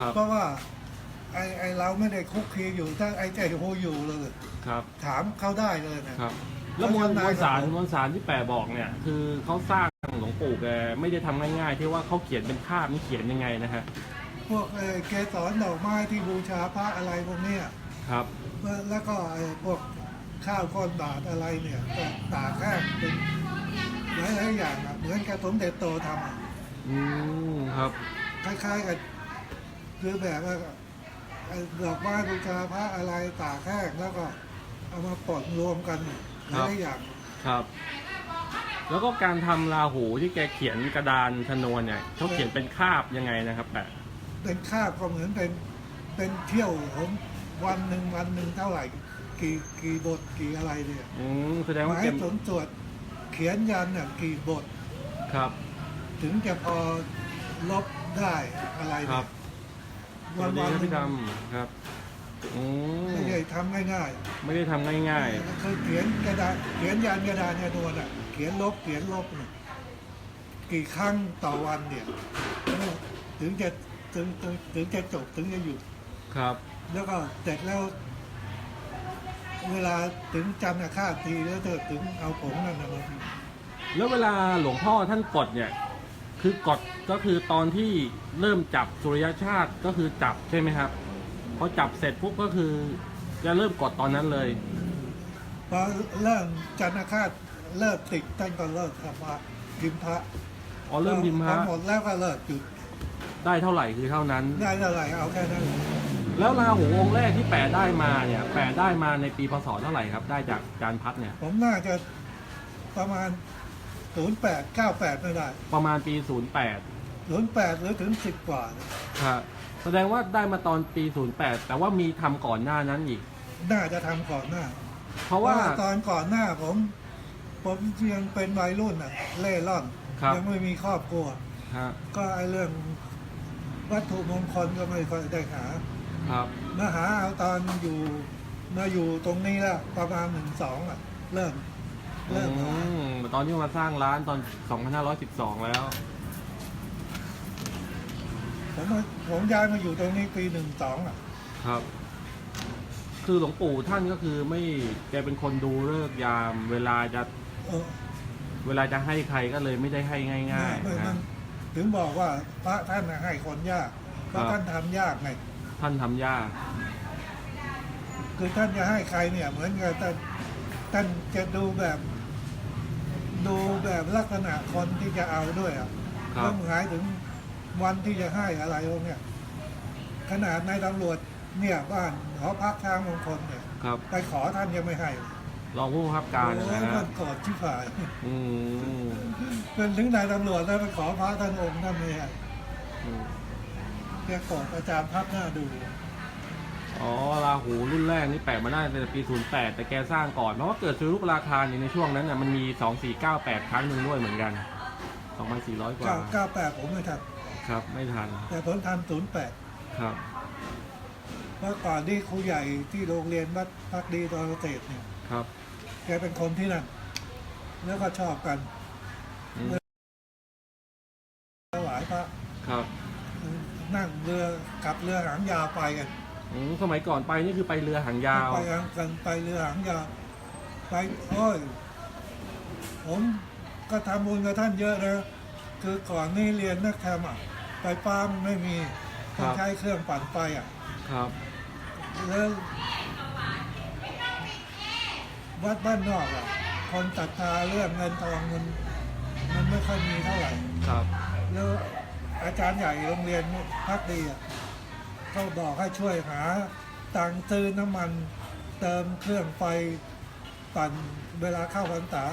ครับเพราะว่าไอไอเราไม่ได้คุกคีอยู่ถ้าไอใจโฮอยู่เลย ครับถามเขาได้เลยนะ ครับ แล้วมวลเขามวลสารทำนายกับผมมวลสารที่แปะบอกเนี่ย คือเขาสร้างหลวงปู่แกไม่ได้ทำง่ายๆ ที่ว่าเขาเขียนเป็นภาพนี่เขียนยังไงนะฮะพวกเออเกสรดอกไม้ที่บูชาพระอะไรพวกเนี้ยครับ แล้วก็ไอพวกข้าวก้อนบาทอะไรเนี่ยก็ตากแห้งเป็นหลายๆอย่างอะเหมือนกับสมเด็จโตทำอะอืมครับ คล้ายๆกับ คือแบบว่าไอ้ดอกไม้บูชาพระอะไรตากแห้งแล้วก็เอามาปลดรวมกันหครัลาบยๆอย่างครับ แล้วก็การทำราหูที่แกเขียนกระดานชนวนเนี่ยเขาเขียนเป็นคาบยังไงนะครับแปะเป็นคาบก็เหมือนเป็นเป็นเที่ยวของวันหนึ่งวันหนึ่งเท่าไหร่กี่กี่บทกี่อะไรเนี่ยอืมแสดงหว่ามาแกยสมสวดเขียนยันเนี่ยกี่บทครับ ถึงจะพอลบได้อะไรคเนี่รับย สวัสดีวันครับๆพี่ดำครับอืมไม่ใช่ทำง่ายไม่ได้ทำง่าย ๆคือเขียนกระดาษเขียนยันกระดานเนี่ยนวลอะเขียนลบเขียนลบเนี่ยกี่ครั้งต่อวันเนี่ย ถึงจะถึงถึงถึงจะจบถึงจะหยุด ๆ ครับ แล้วก็เสร็จแล้ว เวลาถึงจันทร์อาคาตทีแล้วเธอถึงเอาผงนั่นนะมาแล้วเวลาหลวงพ่อท่านกดเนี่ย คือกดก็คือตอนที่เริ่มจับสุริยชาติก็คือจับใช่ไหมครับพอจับเสร็จปุ๊บก็คือ จะเริ่มกดตอนนั้นเลย พอเริ่มจันทร์อาคาตเลิกติดท่านก็เลิกทำพระพิมพ์พระอ๋อเริ่มพิมพ์พระพอหมดแล้วก็เลิกจุดได้เท่าไหร่คือเท่านั้น ได้เท่าไหร่เอาแค่นั้นแล้วราหูองค์แรกที่แปะได้มาเนี่ยแปะได้มาในปีพศเท่าไหร่ครับ ได้จากการพัดเนี่ย ผมน่าจะประมาณ ศูนย์แปดเก้าแปดไม่ได้ประมาณปี 08ศูนย์แปดหรือถึงสิบกว่าครับแสดงว่าได้มาตอนปี 08 แต่ว่ามีทำก่อนหน้านั้นอีก น่าจะทำก่อนหน้า เพราะว่า ตอนก่อนหน้าผม ผมยังเป็นวัยรุ่นอะ เล่ร่อน ครับ ยังไม่มีครอบครัว ฮะก็ไอเรื่องวัตถุมงคลก็ไม่ค่อยได้หา ครับ มาหาเอาตอนอยู่มาอยู่ตรงนี้แล้วประมาณหนึ่งสองอะ เริ่ม อืเริ่มหามตอนที่มาสร้างร้านตอน 2512 แล้ว ผมมาผมย้ายมาอยู่ตรงนี้ปีหนึ่งสองอะครับ คือหลวงปู่ท่านก็คือไม่แกเป็นคนดูเลิกษ์ยาม เวลาจะเออเวลาจะให้ใครก็เลยไม่ได้ให้ง่ายไม่ๆมันะ นถึงบอกว่าพระท่านน่ะให้คนยากเพราะครับ ท่านทำยากไงท่านทำยาก คือท่านจะให้ใครเนี่ย เหมือนกับท่านท่านจะดูแบบ ดูแบบลักษณะคนที่จะเอาด้วยอะครับ ต้องหมายถึงวันที่จะให้อะไรพวกเนี่ย ขนาดในตำรวจเนี่ยบ้านหอพักช้างมงคลเนี่ยครับไปขอท่านยังไม่ให้รองผู้บังคับการโอ้นะยฮะท่านกอดชิบหายอืมเป็นถึงนายตำรวจแล้วไปขอพระท่านองค์ท่านไม่ให้อืมแกกอดอาจารย์พับหน้าดู อ๋อราหูรุ่นแรกนี่แปะมาได้ในปี 08 แต่แกสร้างก่อน เพราะว่าเกิดซื้อรูปราคาเนี่ยในช่วงนั้นน่ะมันมี 2498 ครั้งหนึ่งด้วยเหมือนกัน 2,400 กว่าเก้าเก้าแปดผมไม่ทันครับ ไม่ทัน แต่ผมทันศูนย์แปดครับ เมื่อก่อนที่ครูใหญ่ที่โรงเรียนวัดพักดีตอนเกษตรเนี่ย ครับ แกเป็นคนที่นั่น แล้วก็ชอบกันอืม ถวายพระครับ นั่งเรือกลับเรือหางยาวไปกัน อืมสมัยก่อนไปนี่คือไปเรือหางยาว ไปกันไปเรือหางยาวไปโอ้ยผมก็ทำบุญกับท่านเยอะนะคือก่อนนี่เรียนนักธรรมอะไฟฟ้ามันไม่มีครัต้องบใช้เครื่องปั่นไฟอะครับ แล้ววัดบ้านนอกอะ คนศรัทธาเรื่องเงินทองมันมันไม่ค่อยมีเท่าไหร่ ครับ แล้วอาจารย์ใหญ่โรงเรียนพักดีอะ เขาบอกให้ช่วยหาตังค์ซื้อน้ำมันเติมเครื่องไฟปั่นเวลาเข้าพรรษา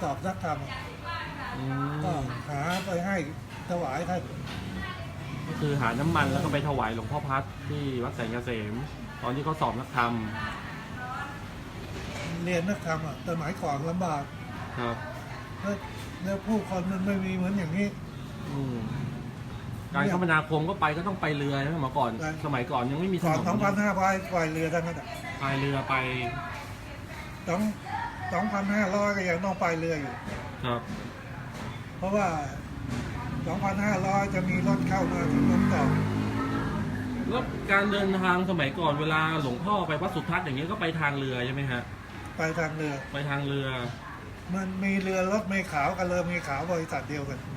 สอบนักธรรมอะอืก็มหาไปให้ถวายท่านก็คือหาน้ำมันแล้วก็ไปถวายหลวงพ่อพัดที่วัดแสงเกษม ตอนที่เขาสอบนักธรรมเรียนนักธรรมอะสมัยก่อนลำบากครับ แล้วแล้วผู้คนมันไม่มีเหมือนอย่างนี้ อืม การคมนาคมก็ไปก็ต้องไปเรือนะเมื่อก่อนใช่สมัยก่อนยังไม่มีถก่อนนสองพันนห้าร้อยปล่อยเรือทั้งนั้นอะพายเรือไปสองสองพันห้าร้อยก็ยังต้องไปเรืออยู่ ครับ เพราะว่าสองพันห้าร้อยจะมีรถเข้ามาถึงน้ำตกแล้วการเดินทางสมัยก่อนเวลาหลวงพ่อไปวัดสุทัศน์อย่างเงี้ยก็ไปทางเรือใช่ไหมฮะ ไปทางเรือ ไปทางเรือ มันมีเรือรถเมล์ขาวกับเรือเมล์ขาวบริษัทเดียวกันอืม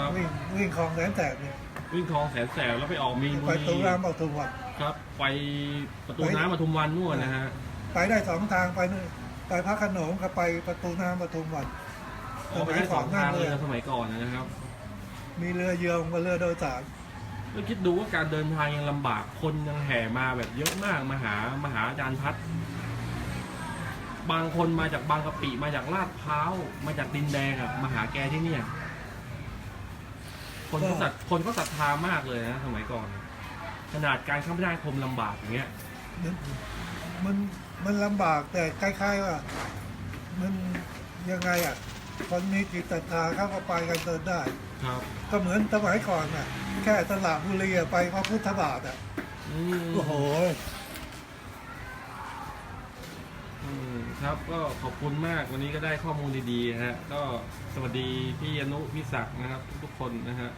ครับ วิ่งวิ่งคลองแสนแสบเนี่ยวิ่งคลองแสนแสบแล้วไปออกมีนบุไปรีตูรามเอาทุกวันครับ ไปประตูน้ำปทุมวันนู่นนะฮะ ไปได้สองทางไปนู่นไปพระโขนงกับไปประตูน้ำปทุมวันออกไปได้สองทางเรือสมัยก่อนนะครับ มีเรือเยือกับเรือโดยสารก็คิดดูว่าการเดินทางยังลำบากคนยังแห่มาแบบเยอะมากมาหามาหาอาจารย์พัดบางคนมาจากบางกะปิมาจากลาดพร้าวมาจากดินแดงอะมาหาแกที่เนี่ย คนเขาศรัทคนเขาศรัทธามากเลยนะสมัยก่อน ขนาดการเข้าไม่ได้คมลำบากอย่างเงี้ยมันมันมันลำบากแต่คล้ายๆว่า มันยังไงอะคนมีจิตศรัทธาเข้าก็ไปกันเดินได้ ครับ ก็เหมือนสมัยก่อนน่ะ แค่ตลาดบุรีอะไปพระพุทธบาทอะอืมโอ้โห อืมครับ ก็ขอบคุณมากวันนี้ก็ได้ข้อมูลดีๆนะฮะก็สวัสดีพี่อนุพี่ศักดิ์นะครับ ทุกๆคนนะฮะ